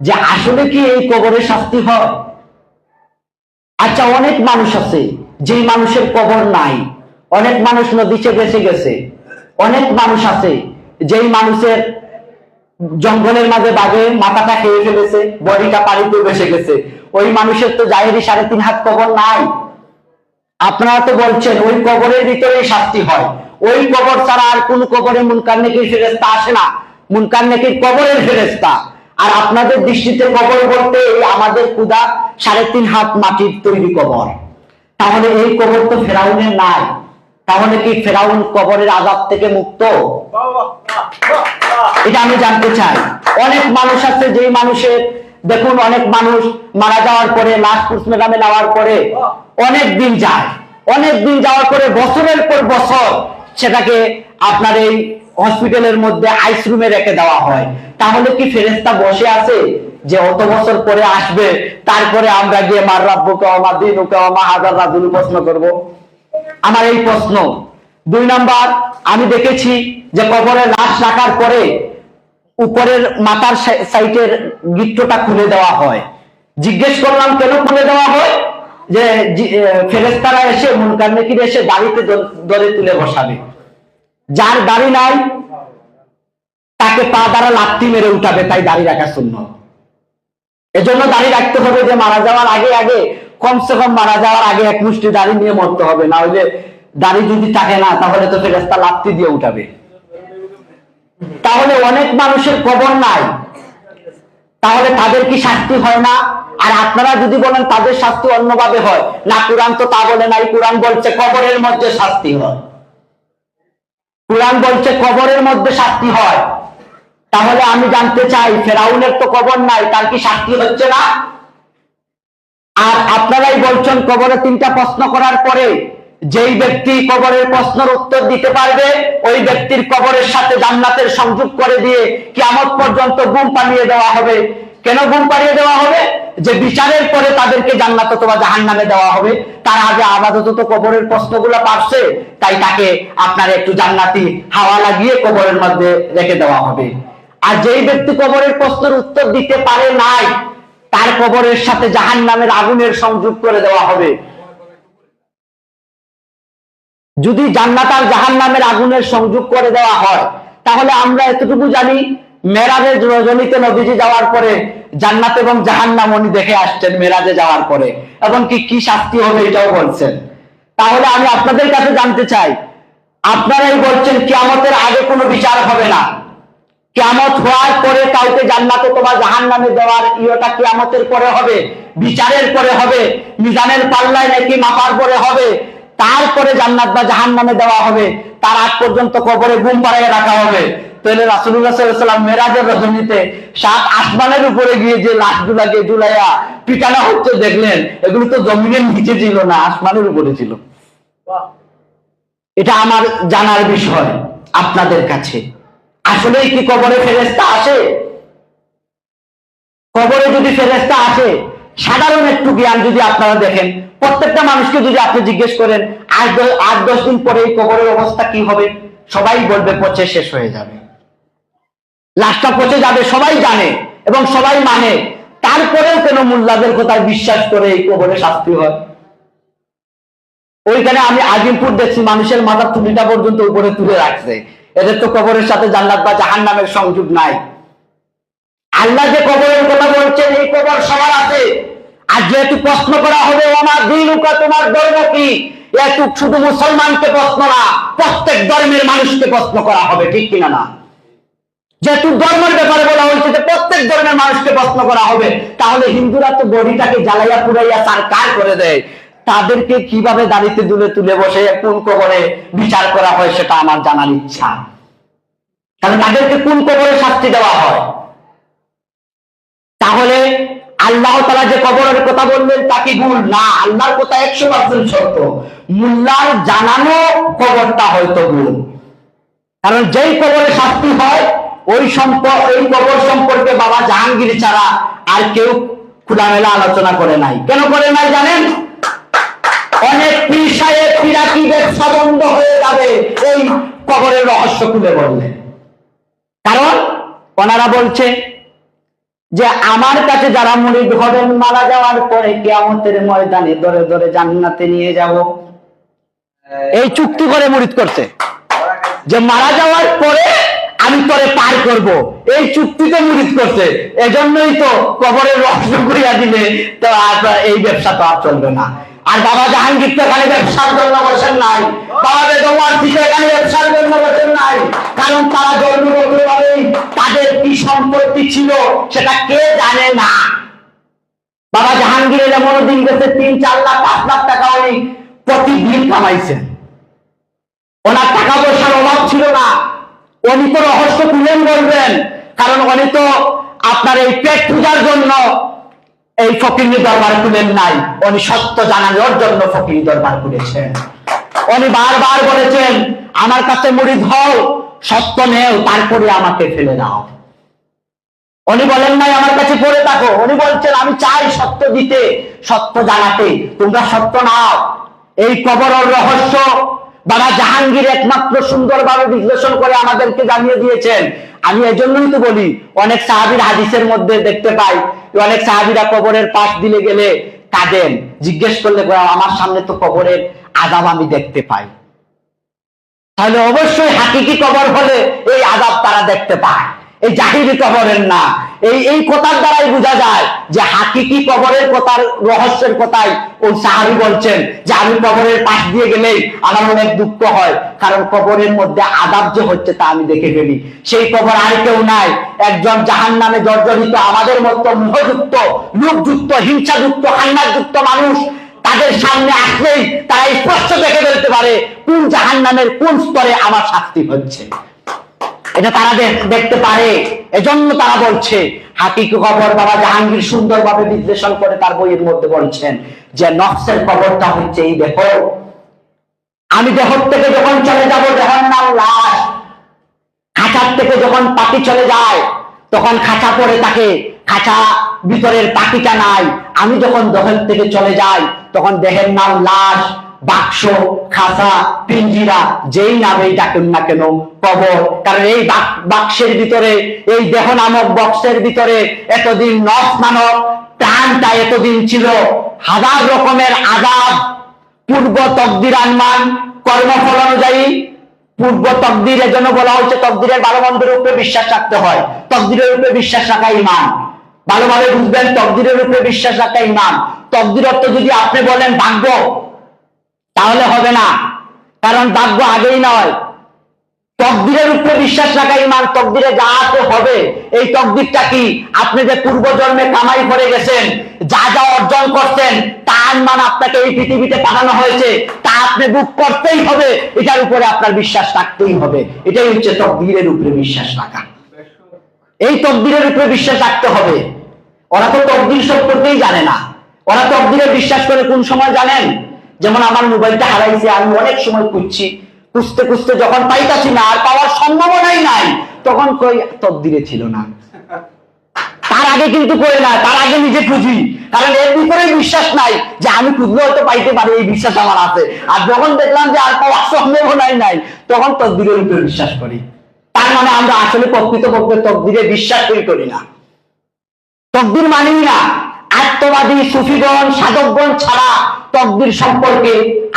যে আসলে কি এই কবরে শাস্তি হয়? আচ্ছা অনেক মানুষ আছে, যেই মানুষের কবর নাই। অনেক মানুষ নদীতে বেঁচে গেছে। অনেক মানুষ আছে, যেই মানুষের জঙ্গলের মাঝে বাঘে মাথাটা খেয়ে ফেলেছে, বডিটা পানিতে বেসে গেছে। ওই মানুষের তো জাহেরি সাড়ে তিন হাত কবর নাই। আপনারা তো বলছেন, ওই কবরের ভিতরেই শাস্তি হয়। ওই কবর ছাড়া আর কোন কবরে মুনকার নেকির ফেরেস্তা আসে না। মুনকার নেকির কবরের ফেরেস্তা আর আপনাদের দৃষ্টিতে কবর বলতে এই আমাদের কুদা সাড়ে তিন হাত মাটির তৈরি কবর। তাহলে এই কবর তো ফেরাউনের নাই। তাহলে কি ফেরাউন কবরের আজাব থেকে মুক্ত? এটা আমি জানতে চাই। অনেক মানুষ আছে, যেই মানুষের, দেখুন, অনেক মানুষ মারা যাওয়ার পরে, লাশ পোস্টমর্টমে নেওয়ার পরে অনেক দিন যায়। অনেক দিন যাওয়ার পরে, বছরের পর বছর সেটাকে আপনার এই হসপিটালের মধ্যে আইস রুমে রেখে দেওয়া হয়। তাহলে কি ফেরেস্তা বসে আছে যে অত বছর পরে আসবে, তারপরে আমরা গিয়ে মার রাব্বুকে অমা দিনুকে অমা হাজার রাজুল প্রশ্ন করব? আমার এই প্রশ্ন। দুই নাম্বার, আমি দেখেছি যে কবরে লাশ রাখার পরে উপরের মাথার সাইটের গিট্টটা খুলে দেওয়া হয়। জিজ্ঞেস করলাম, কেন খুলে দেওয়া হয়? যে ফেরেশতারা এসে, মুনকার নেকির এসে দাড়িতে দ- দরে তুলে বসাবে। যার দাড়ি নাই তাকে পা দ্বারা লাত্তি মেরে উঠাবে, তাই দাড়ি রাখা শূন্য এজন্য দাড়ি রাখতে হবে যে মারা যাওয়ার আগে আগে, কমসে কম মারা যাওয়ার আগে এক মুষ্টি দাড়ি নিয়ে মরতে হবে, না হলে দাড়ি যদি থাকে না, তাহলে তো ফেরেস্তা লাত্তি দিয়ে উঠাবে। তাহলে অনেক মানুষের কবর নাই। তাহলে তাদের কি শাস্তি হয় না? আর আপনারা যদি বলেন তাদের শাস্তি অন্যভাবে হয়, না, কোরআন তো তা বলে নাই, কোরআন বলছে কবরের মধ্যে শাস্তি হয়। কোরআন বলছে কবরের মধ্যে শাস্তি হয়। তাহলে আমি জানতে চাই, ফেরাউনের তো কবর নাই, তার কি শাস্তি হচ্ছে না? আর আপনারাই বলছেন কবরে তিনটা প্রশ্ন করার পরে যেই ব্যক্তি কবরের প্রশ্নের উত্তর দিতে পারবে, ওই ব্যক্তির কবরের সাথে জান্নাতের সংযোগ করে দিয়ে কিয়ামত পর্যন্ত ঘুম পানিয়ে দেওয়া হবে। কেন ঘুম পানিয়ে দেওয়া হবে? যে বিচারের পরে তাদেরকে জান্নাত অথবা জাহান নামে দেওয়া হবে। তার আগে আপাতত তো কবরের প্রশ্নগুলো পারছে, তাই তাকে আপনার একটু জান্নাতি হাওয়া লাগিয়ে কবরের মধ্যে রেখে দেওয়া হবে। আর যেই ব্যক্তি কবরের প্রশ্নের উত্তর দিতে পারে নাই, তার কবরের সাথে জাহান নামের আগুনের সংযোগ করে দেওয়া হবে। যদি জান্নাত আর জাহান নামের আগুনের সংযোগ করে দেওয়া হয়, তাহলে আমরা এতটুকু জানি মেরাজের রজনীতে নবীজি যাওয়ার পরে জান্নাত এবং জাহান নাম উনি দেখে আসছেন মেরাজে যাওয়ার পরে। এবং কি কি শাস্তি হবে এটাও বলছেন। তাহলে আমি আপনাদের কাছে জানতে চাই, আপনারাই বলছেন কিয়ামতের আগে কোনো বিচার হবে না। কিয়ামত হওয়ার পরে কাউকে জান্নাতে তোমার জাহান নামে দেওয়ার ইয়েটা কিয়ামতের পরে হবে বিচারের পরে হবে মিজানের পাল্লায় নাকি মাপার পরে হবে তারপরে জান্নাত বা জাহান নামে দেওয়া হবে তার আগ পর্যন্ত কবরে ঘুম পাড়াইয়ে রাখা হবে। তাহলে রাসুল্লাহ সাল্লাম মেরাজের রজনীতে সাত আসমানের উপরে গিয়ে যে লাশ লাশগুলাকে জুলাইয়া পিটানো হচ্ছে দেখলেন এগুলো তো জমিনের নিচে ছিল না আসমানের উপরে ছিল। এটা আমার জানার বিষয় আপনাদের কাছে। আসলেই কি কবরে ফেরেস্তা আসে? কবরে যদি ফেরেস্তা আসে, সাধারণ একটু জ্ঞান যদি আপনারা দেখেন, প্রত্যেকটা মানুষকে যদি আপনি জিজ্ঞেস করেন, আট আট দশ দিন পরে এই কবরের অবস্থা কি হবে? সবাই বলবে পচে শেষ হয়ে যাবে। লাশটা পচে যাবে, সবাই জানে এবং সবাই মানে। তারপরেও কেন মোল্লাদের কথায় বিশ্বাস করে এই কবরে শাস্তি হয়? ওইখানে আমি আজিমপুর দেখছি, মানুষের মাথার তুলিটা পর্যন্ত উপরে তুলে রাখছে। এদের তো কবরের সাথে জান্নাত বা জাহান নামের সংযোগ নাই। আল্লাহ যে কবরের কথা বলছেন, এই কবর সবার আছে। আর যেহেতু প্রশ্ন করা হবে আমার দিন তোমার ধর্ম কি? এটু শুধু মুসলমানকে প্রশ্ন না, প্রত্যেক ধর্মের মানুষকে প্রশ্ন করা হবে, ঠিক কিনা না? যেহেতু ধর্মের ব্যাপারে বলা হয়েছে যে প্রত্যেক ধর্মের মানুষকে প্রশ্ন করা হবে, তাহলে হিন্দুরা তো বডিটাকে জ্বালাইয়া পুরাইয়া সারকার করে দেয়। তাদেরকে কীভাবে দাঁড়িতে দুলে তুলে বসে কোন কবরে বিচার করা হয়, সেটা আমার জানার ইচ্ছা। তাহলে তাদেরকে কোন কবরে শাস্তি দেওয়া হয়? তাহলে আল্লাহ তালা যে কবরের কথা বললেন, তা কি ভুল? না, আল্লাহর কথা একশো পার্সেন্ট সত্য। মুল্লার জানানো কবরটা হয়তো ভুল। কারণ যেই কবরে শাস্তি হয়, ওই সম্পর্ক এই কবর সম্পর্কে বাবা জাহাঙ্গীর ছাড়া আর কেউ খোলামেলা আলোচনা করে নাই। কেন করে নাই জানেন? অনেক পীর সাহেব পিরাকি হয়ে যাবে, এই কবরের রহস্য খুলে বললে। কারণ ওনারা বলছে যে আমার কাছে যারা মুরিদ হবেন, মারা যাওয়ার পরে কেয়ামতের ময়দানে ধরে ধরে জান্নাতে নিয়ে যাব। এই চুক্তি করে মুরিদ করছে যে মারা যাওয়ার পরে আমি তোরে পার করব। এই চুক্তিতে মুরিদ করছে। এজন্যই তো কবরের রহস্য করিয়া দিলে তো এই ব্যবসা তো আর চলবে না। আর বাবা জাহাঙ্গীর তো এখানে ব্যবসার জন্য বসেন নাই। বাবা বেদমার থেকে এখানে ব্যবসার জন্য বসেন নাই। কারণ তারা জন্মগতভাবে তাদের কি সম্পত্তি ছিল সেটা কে জানে না। বাবা জাহাঙ্গীরের এমন দিন গেছে তিন, চার লাখ, পাঁচ লাখ টাকা উনি প্রতিদিন কামাইছেন। ওনার টাকা পয়সার অভাব ছিল না। উনি তো রহস্য তুলেন বলবেন কারণ উনি তো আপনার এই পেট পূজার জন্য এই ফকিরি দরবার খুলেন নাই। উনি সত্য জানানোর জন্য ফকিরি দরবার খুলেছেন উনি বারবার বলেছেন, আমার কাছে মুড়িদ হও, সত্য নেও, তারপরে আমাকে ফেলে দাও। উনি বলেন, নাই, আমার কাছে পড়ে থাকো। উনি বলছেন, আমি চাই সত্য দিতে, সত্য জানাতে। তোমরা সত্য নাও। এই কবরের রহস্য বাবা জাহাঙ্গীর একমাত্র সুন্দরভাবে বিশ্লেষণ করে আমাদেরকে জানিয়ে দিয়েছেন। আমি এই জন্যই তো বলি, অনেক সাহাবির হাদিসের মধ্যে দেখতে পাই অনেক সাহাবিরা কবরের পাশ দিলে গেলে কাঁদেন। জিজ্ঞেস করলে আমার সামনে তো কবরের আজাব আমি দেখতে পাই। তাহলে অবশ্যই হাকিকি কবর হলে এই আজাব তারা দেখতে পায়। এই জাহিরি কবরের না। এই এই কথার দ্বারাই বোঝা যায় যে হাকিকি কবরের কথার রহস্যের কথাই ওই সাহাবি বলছেন যে আমি কবরের পাশ দিয়ে গেলেই আমার অনেক দুঃখ হয়, কারণ কবরের মধ্যে আদাব যে হচ্ছে তা আমি দেখে ফেলি। সেই কবর আর কেউ নাই, একজন জাহান নামে জর্জরিত, আমাদের মতো মোহযুক্ত, লোকযুক্ত, হিংসাযুক্ত হান্নাযুক্ত মানুষ তাদের সামনে আসলেই তারা স্পষ্ট দেখে ফেলতে পারে কোন জাহান নামের কোন স্তরে আমার শাস্তি হচ্ছে। এটা তারা দেখতে পারে। এজন্য তারা বলছে হাকিকি কবর? বাবা জাহাঙ্গীর সুন্দরভাবে বিশ্লেষণ করে তার বইয়ের মধ্যে বলছেন যে নকশের কবরটা হচ্ছে এই দেখো আমি দেহ থেকে যখন চলে যাব দেহর নাম লাশ, খাঁচার থেকে যখন পাখি চলে যায়, তখন খাঁচা পড়ে থাকে, খাঁচা ভিতরের পাখিটা নাই। আমি যখন দহের থেকে চলে যাই, তখন দেহের নাম লাশ বাক্স খাসা পিঞ্জিরা, যেই নামেই ডাকুন না কেন, কবর। কারণ এই বাক- বাক্সের ভিতরে, এই দেহ নামক বক্সের ভিতরে এতদিন নখ নামক প্রাণটা এতদিন ছিল। হাজার রকমের আজাব পূর্ব তকদির আনমান, কর্মফল অনুযায়ী পূর্ব তকদিরের জন্য বলা হচ্ছে তকদিরের ভালো মন্দের উপরে বিশ্বাস রাখতে হয়। তকদিরের উপরে বিশ্বাস রাখা ইমান। ভালোভাবে বুঝবেন, তকদিরের উপরে বিশ্বাস রাখা ইমান। তকদির অর্থ যদি আপনি বলেন ভাগ্য তাহলে হবে না। কারণ ভাগ্য আগেই নয়। তকদিরের উপরে বিশ্বাস রাখা ইমান, তকদিরে যা আছে হবে। এই তকদিরটা কি? আপনি যে পূর্ব জন্মে কামাই করে গেছেন, যা যা অর্জন করছেন, তার মান আপনাকে এই পৃথিবীতে পাঠানো হয়েছে। তা আপনি বুক করতেই হবে। এটার উপরে আপনার বিশ্বাস রাখতেই হবে। এটাই হচ্ছে তকদিরের উপরে বিশ্বাস রাখা। এই তকদিরের উপরে বিশ্বাস রাখতে হবে। ওরা তো তকদির সম্পর্কেই জানে না? ওরা তকদিরে বিশ্বাস করে কোন সময় জানেন? যেমন আমার মোবাইলটা হারাইছে, আমি অনেক সময় খুঁজছি। খুঁজতে খুঁজতে যখন পাইতাছি না, আর পাওয়ার সম্ভাবনাই নাই। তখন কই, তকদিরে ছিল না। তার আগে কিন্তু করে না, তার আগে নিজে খুঁজি। কারণ এর ভিতরে বিশ্বাস নাই যে আমি খুঁজলে হয়তো পাইতে পারি, এই বিশ্বাস আমার আছে। আর যখন দেখলাম যে আর পাওয়ার সম্ভাবনাই নাই, তখন তকদিরের উপরে বিশ্বাস করি। তার মানে আমরা আসলে প্রকৃতপক্ষে তকদিরে বিশ্বাস করি করি না। তকদির মানি না আত্মবাদী সুফিগণ, সাধকগণ ছাড়া তকদির সম্পর্কে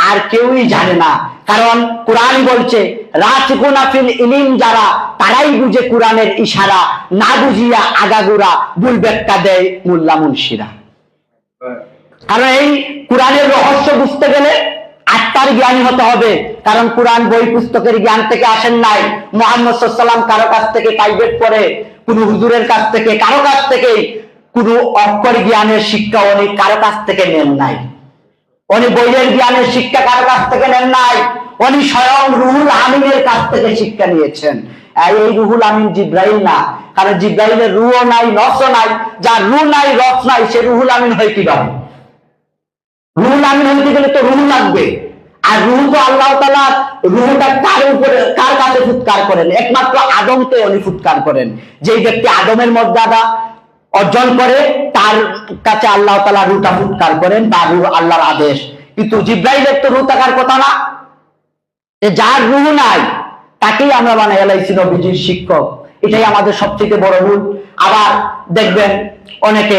আর কেউই জানে না। কারণ কোরআন বলছে রাজগুনাফিল ইলিম যারা, তারাই বুঝে কোরআনের ইশারা। না বুঝিয়া আগাগুড়া ভুল ব্যাখ্যা দেয় মোল্লা মুন্সিরা। কারণ এই কোরআনের রহস্য বুঝতে গেলে আত্মার জ্ঞানী হতে হবে। কারণ কোরআন বই পুস্তকের জ্ঞান থেকে আসেন নাই। মোহাম্মদ সাল্লাম কারও কাছ থেকে প্রাইভেট পড়ে, কোন হুজুরের কাছ থেকে, কারও কাছ থেকে কোন অক্ষর জ্ঞানের শিক্ষা উনি কারও কাছ থেকে নেন নাই। উনি বইয়ের জ্ঞানের শিক্ষা কারও কাছ থেকে নেন নাই। উনি স্বয়ং রুহুল আমিনের কাছ থেকে শিক্ষা নিয়েছেন। এই রুহুল আমিন জিব্রাইল না, কারণ জিব্রাইলের রুও নাই, রসও নাই, যার রু নাই, রস নাই, সে রুহুল আমিন হয় কীভাবে? রুহুল আমিন হইতে গেলে তো রুহু লাগবে। আর রুহু তো আল্লাহ তালা রুহুটা কার উপরে, কার কাছে ফুৎকার করেন? একমাত্র আদমকে উনি ফুৎকার করেন। যেই ব্যক্তি আদমের মর্যাদা অর্জন করে, তার কাছে আল্লাহ তালা রুটা ফুৎকার করেন বা রু আল্লাহর আদেশ। কিন্তু জিব্রাইলের তো রু থাকার কথা না। যার রুহ নাই, তাকেই আমরা বানাই এলাইছি নবীজির শিক্ষক। এটাই আমাদের সবচেয়ে বড় ভুল। আবার দেখবেন, অনেকে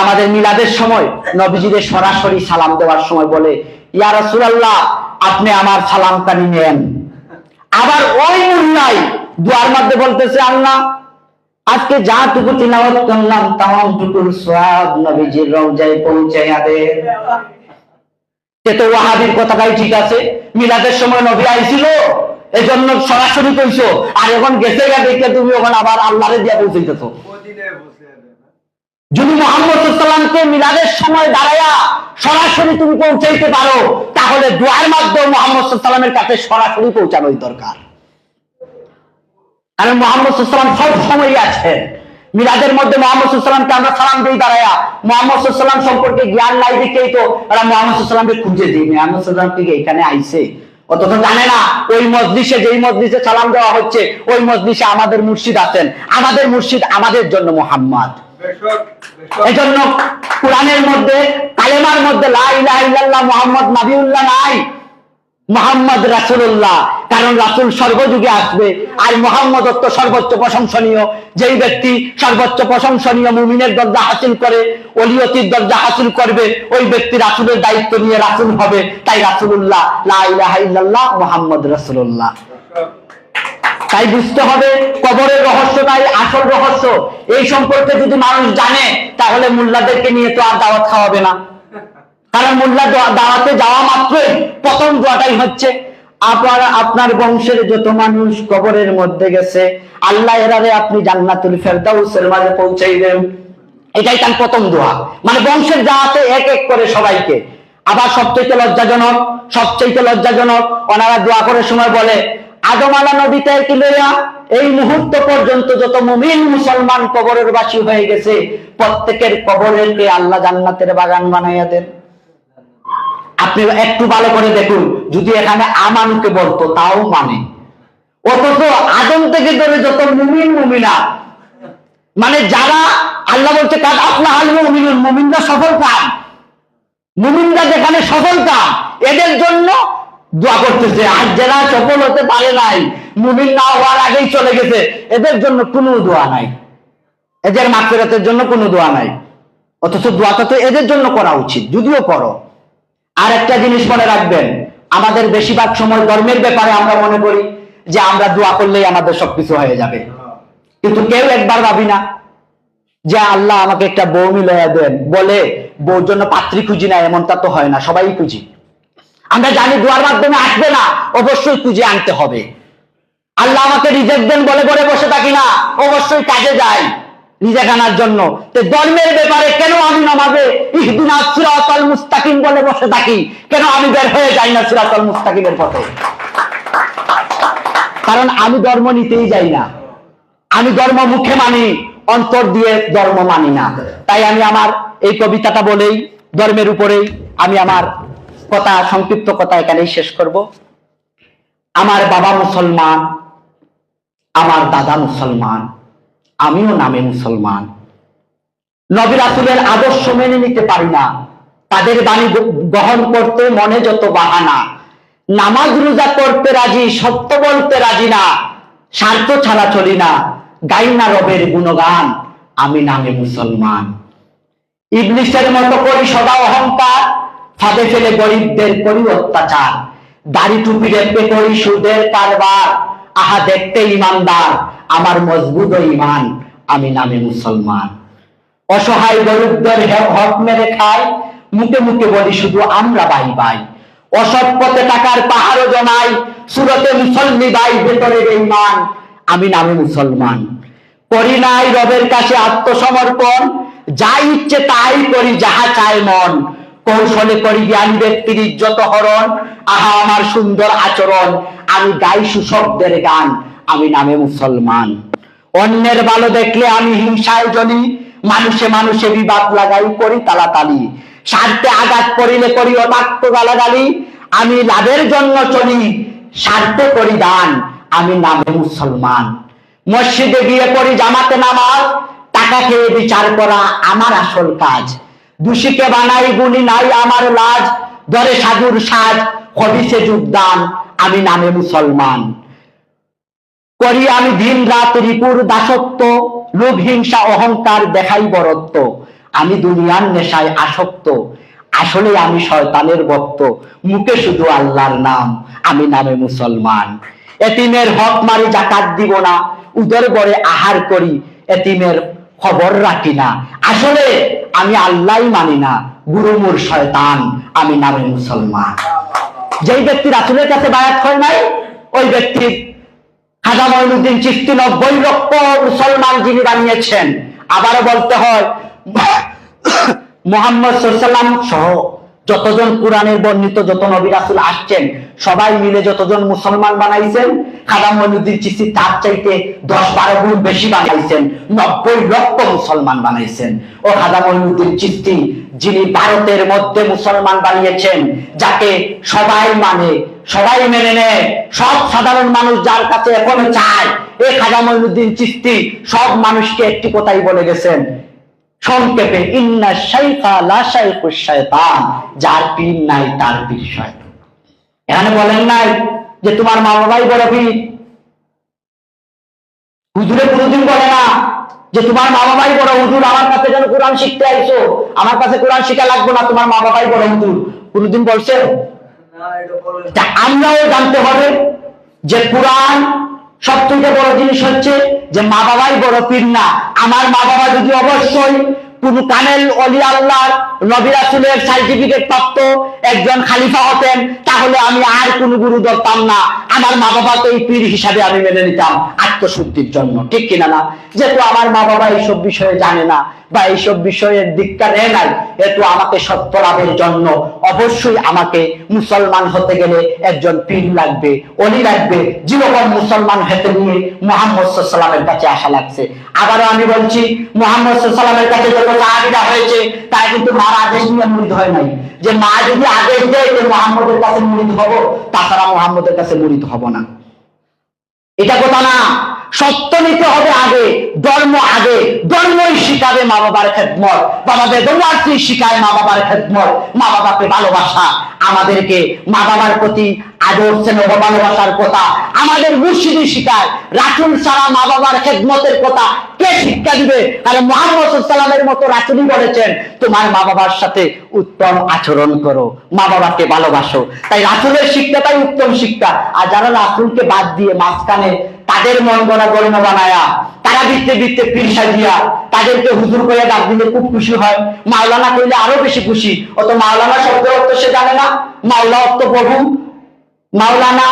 আমাদের মিলাদের সময় নবীজিদের সরাসরি সালাম দেওয়ার সময় বলে, ইয়া রাসূলুল্লাহ, আপনি আমার সালামকানি নেন। আবার ওই মুল্লাই দুয়ার মধ্যে বলতেছে আল্লাহ আজকে যা যাটুকু তিলাওয়াত করলাম তাম টুকুর সওয়াব নবীজির রওজায় পৌঁছাইয়া দে সে তো ওয়াহাবির কথাটাই ঠিক আছে। মিলাদের সময় নবী আইছিল, এজন্য সরাসরি কইছো, আর এখন গেছে গা দেখে তুমি ওখানে আবার আল্লাহরে দিয়া পৌঁছাইতেছো। যদি মোহাম্মদ সাল্লামকে মিলাদের সময় দাঁড়ায়া সরাসরি তুমি পৌঁছাইতে পারো, তাহলে দোয়ার মাধ্যমে মোহাম্মদ সাল্লামের কাছে সরাসরি পৌঁছানোই দরকার। কারণ মোহাম্মদ সব সময় আছেন মিলাদের মধ্যে মোহাম্মদ আমরা সালাম দিই, দাঁড়ায়া। মোহাম্মদ সম্পর্কে জ্ঞান নাই দেখেই তো ওরা মোহাম্মদ খুঁজে দিই মোহাম্মদ থেকে এখানে অথচ জানে না, ওই মসজিষে যেই মসজিষে সালাম দেওয়া হচ্ছে, ওই মসজিষে আমাদের মুর্শিদ আছেন। আমাদের মুর্শিদ আমাদের জন্য মোহাম্মদ। এজন্য কোরআনের মধ্যে, কালেমার মধ্যে লা ইলাহা নাবিউল্লাহ নাই, মোহাম্মদ রাসূলুল্লাহ। কারণ রাসূল সর্বযুগে আসবে আর মোহাম্মদ তো সর্বোচ্চ প্রশংসনীয়। যেই ব্যক্তি সর্বোচ্চ প্রশংসনীয় মুমিনের দরজা হাসিল করে অলিয়তির দরজা হাসিল করবে, ওই ব্যক্তি রাসূলের দায়িত্ব নিয়ে রাসূল হবে। তাই রাসূলুল্লাহ, লা ইলাহা ইল্লাল্লাহ তাই বুঝতে হবে কবরের রহস্যটাই আসল রহস্য। এই সম্পর্কে যদি মানুষ জানে, তাহলে মোল্লাদেরকে নিয়ে তো আর দাওয়াত খাওয়াবে না। কারণ মোল্লা দাওয়াতে যাওয়া মাত্রই প্রথম দোয়াটাই হচ্ছে আপনার আপনার বংশের যত মানুষ কবরের মধ্যে গেছে, আল্লাহ এরারে আপনি জান্নাতুল ফেরদাউসের মাঝে পৌঁছাইবেন এটাই তার প্রথম দোয়া। মানে বংশের যাতে এক এক করে সবাইকে। আবার সবচেয়ে লজ্জাজনক সবচেয়ে লজ্জাজনক, ওনারা দোয়া করার সময় বলে আদমালা নদীতে থেকে লইয়া এই মুহূর্ত পর্যন্ত যত মুমিন মুসলমান কবরের বাসী হয়ে গেছে, প্রত্যেকের কবরের আল্লাহ জান্নাতের বাগান বানাইয়া দেন? আপনি একটু ভালো করে দেখুন। যদি এখানে আমানকে বলতো, তাও মানে। অথচ আদম থেকে ধরে যত মুমিন, মুমিনা মানে যারা আল্লাহ বলছে কাজ আপনার হাল মুমিন মুমিনরা সফল কাম মুমিনরা যেখানে সফল কাম এদের জন্য দোয়া করতেছে, আর যারা সফল হতে পারে নাই, মুমিন না হওয়ার আগেই চলে গেছে, এদের জন্য কোনো দোয়া নাই। এদের মাকফিরাতের জন্য কোনো দোয়া নাই। অথচ দোয়াটা তো এদের জন্য করা উচিত, যদিও করো। আর একটা জিনিস মনে রাখবেন আমাদের বেশিরভাগ সময় ধর্মের ব্যাপারে আমরা মনে করি যে আমরা দোয়া করলেই আমাদের সবকিছু হয়ে যাবে। কিন্তু কেউ একবার ভাবি না যে আল্লাহ আমাকে একটা বউ মিলাইয়া দেন। বলে, বউর জন্য পাত্রী খুঁজি না, এমনটা তো হয় না, সবাই খুঁজি। আমরা জানি দোয়ার মাধ্যমে আসবে না, অবশ্যই খুঁজে আনতে হবে। আল্লাহ আমাকে রিজেক্ট দেন বলে বলে বসে থাকি না, অবশ্যই কাজে যাই। রিজেক্ট আনার জন্য ধর্মের ব্যাপারে কেন আমি নামাজে? ইহদিনা সিরাতাল মুস্তাকিম বলে বসে থাকি। কেন আমি বের হয়ে যাই না সিরাতাল মুস্তাকিমের পথে? কারণ আমি ধর্ম নিতেই যাই না। আমি ধর্ম মুখে মানি, অন্তর দিয়ে ধর্ম মানি না। তাই আমি আমার এই কবিতাটা বলেই, ধর্মের উপরেই আমি আমার কথা, সংক্ষিপ্ত কথা এখানেই শেষ করব। আমার বাবা মুসলমান, আমার দাদা মুসলমান। আমিও নামে মুসলমান। নবী রাসুলের আদর্শ মেনে নিতে পারি না। তাদের বাণী গ্রহণ করতে মনে যত বাহানা। নামাজ রোজা করতে রাজি, সত্য বলতে রাজি না। স্বার্থ ছাড়া চলি না। গাই না রবের গুণগান। আমি নামে মুসলমান। ইবলিশের মতো করি সদা অহংকার। ফাঁদে ফেলে গরিবদের করি অত্যাচার। দাড়ি টুপি রেপে করি সুদের কারবার। আহা, দেখতে ইমানদার। আমার মজবুত ইমান আমি নামে মুসলমান। অসহায় গরিবদের হক মেরে খাই, মুখে মুখে বলি শুধু আমরা বাই বাই। অসৎ পথে টাকার পাহাড় জমাই, সুরতে মুসল্লি বাই ভেতরে ইমান আমি নামে মুসলমান। করি নাই রবের কাছে আত্মসমর্পণ যা ইচ্ছে তাই করি, যাহা চায় মন। কৌশলে করি জ্ঞান ব্যক্তির ইজ্জত হরণ, আহা আমার সুন্দর আচরণ, আমি গাই সুশব্দের গান। আমি নামে মুসলমান। অন্যের ভালো দেখলে আমি হিংসায় জ্বলি মানুষে মানুষে বিবাদ লাগাই করি তালাতালি। স্বার্থে আঘাত করিলে করি অবাক্য গালাগালি। আমি লাভের জন্য চলি, স্বার্থে করি দান। আমি নামে মুসলমান। মসজিদে গিয়ে করি জামাতে নামাজ। টাকা খেয়ে বিচার করা আমার আসল কাজ। দূষিকে বানাই, গুণী নাই আমার লাজ। ধরে সাধুর সাজ হবিষে যোগদান। আমি নামে মুসলমান। করি আমি দিন রাত রিপুর দাসত্ব, লোভ, হিংসা, অহংকার দেখাই বরত্ব। আমি দুনিয়ার নেশায় আসক্ত, আসলে আমি শয়তানের ভক্ত। মুখে শুধু আল্লাহর নাম, আমি নামে মুসলমান। এতিমের হক মারি জাকাত দিব না, উদর গড়ে আহার করি, এতিমের খবর রাখি না। আসলে আমি আল্লাহই মানি না, গুরুমুর শয়তান, আমি নামে মুসলমান। যেই ব্যক্তি রাসুলের কাছে বায়াত হয় নাই, ওই ব্যক্তির খাজা মঈনুদ্দিন চিস্তি নব্বই লক্ষ মুসলমান যিনি বানিয়েছেন। আবারও বলতে হয়, মোহাম্মদ সাল্লাম সহ যতজন কোরআনের বর্ণিত যত নবী রাসুল আসছেন, সবাই মিলে যতজন মুসলমান বানাইছেন খাজা মঈনুদ্দিন চিস্তি তার চাইতে দশ বারো গুণ বেশি বানাইছেন, নব্বই লক্ষ মুসলমান বানাইছেন। ও খাজা মঈনুদ্দিন চিস্তি যিনি ভারতের মধ্যে মুসলমান বানিয়েছেন, যাকে সবাই মানে সবাই মেনে নেয় সব সাধারণ মানুষ যার কাছে এখনও চায়, এ খাজা মঈনুদ্দিন চিস্তি, সব মানুষকে একটি কথাই বলে গেছেন। সংক্ষেপে, ইন্না শাইখা লা শাইখু শায়তান যার পীর নাই, তার পীর শয়তান। এখানে বলেন নাই যে তোমার মা বাবাই বড় পীর। হুজুরে কোনোদিন বলে না যে তোমার মা বাবাই বড় হুজুর, আমার কাছে যেন কোরআন শিখতে আইছো। আমার কাছে কোরআন শিখা লাগবে না, তোমার মা বাবাই বড় হুজুর। কোনোদিন বলছে আমরাও জানতে হবে যে কোরআন সব থেকে বড় জিনিস হচ্ছে যে মা বাবাই বড় পীর না। আমার মা বাবা যদি অবশ্যই কোন কামেল অলি আল্লাহর, নবী রাসূলের সার্টিফিকেট প্রাপ্ত একজন খালিফা হতেন, তাহলে আমি আর কোন গুরু ধরতাম না। আমার মা বাবা তো এই পীর হিসাবে আমি মেনে নিতাম আত্মশুদ্ধির জন্য। ঠিক কিনা না? যেহেতু আমার মা বাবা এইসব বিষয়ে জানে না বা এইসব বিষয়ের দিকটা নেয় নাই এতো আমাকে সত্য লাভের জন্য। অবশ্যই আমাকে মুসলমান হতে গেলে একজন পীর লাগবে অলি লাগবে যেরকম মুসলমান হতে নিয়ে মোহাম্মদ সাল্লামের কাছে আসা লাগছে। আবারও আমি বলছি, মোহাম্মদ সাল্লামের কাছে যত চাহিদা হয়েছে তা কিন্তু মার আদেশ নিয়ে মুড়িদ হয় নাই। যে মা যদি আদেশ দেয় যে মোহাম্মদের কাছে মুড়িদ হব, তাছাড়া মোহাম্মদের কাছে মুড়িদ হব না। এটা কথা না। সত্য নিতে হবে আগে, ধর্ম আগে। ধর্মই শিখাবে মা বাবার খেদমত। বাবা বেদমার্থী শিখায় মা বাবার খেদমত। মা বাবাকে ভালোবাসা আমাদেরকে মা বাবার প্রতি আদর, স্নেহ, ভালোবাসার কথা আমাদের মুর্শিদি শিখায়। রাসুল ছাড়া মা বাবার খেদমতের কথা কে শিক্ষা দিবে? কারণ মোহাম্মদ সাল্লামের মতো রাসুলই বলেছেন, তোমার মা বাবার সাথে উত্তম আচরণ করো। মা বাবাকে ভালোবাসো। তাই রাসুলের শিক্ষাটাই উত্তম শিক্ষা। আর যারা রাসুলকে বাদ দিয়ে মাঝখানে তাদের মন গড়া গণ্য বানায়া তারা বিত্তে বিত্তে পীর সাজিয়া তাদেরকে হুজুর করে ডাক দিলে খুব খুশি হয়। মাওলানা করলে আরও বেশি খুশি। অত মাওলানা শব্দের অর্থ সে জানে না। মাওলা অর্থ প্রভু। মাওলানা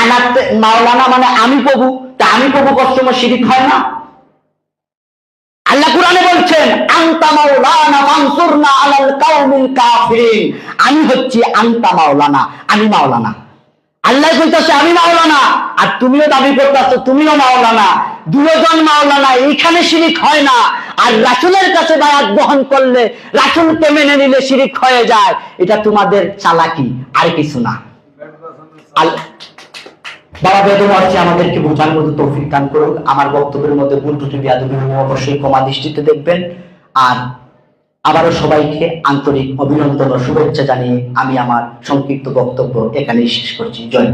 আনাতে মাওলানা মানে আমি প্রভু। তা আমি প্রভু কষ্টমর শিরিক হয় না। আল্লাহ কোরআনে বলছেন, আনতা মাওলানা ফানসুরনা আলাল কাউমিল কাফিরিন। আমি হচ্ছি আনতা মাওলানা, আমি মাওলানা। আল্লাহ কইতাছে আমি মাওলানা। আর তুমিও দাবি করতেছো, তুমিও মাওলানা। দুজন মাওলানা, এইখানে শিরিক হয় না। আর রাসুলের কাছে বায়াত গ্রহণ করলে রাসুলকে মেনে নিলে শিরিক হয়ে যায়। এটা তোমাদের চালাকি, আর কিছু না। বাবা বেদম হচ্ছে আমাদেরকে বোঝার মতো তৌফিক দান করুক। আমার বক্তব্যের মধ্যে ভুল ত্রুটি, বিয়াদবি, অবশ্যই ক্ষমা দৃষ্টিতে দেখবেন। আর আবারও সবাইকে আন্তরিক অভিনন্দন ও শুভেচ্ছা জানিয়ে আমি আমার সংক্ষিপ্ত বক্তব্য এখানেই শেষ করছি জয়।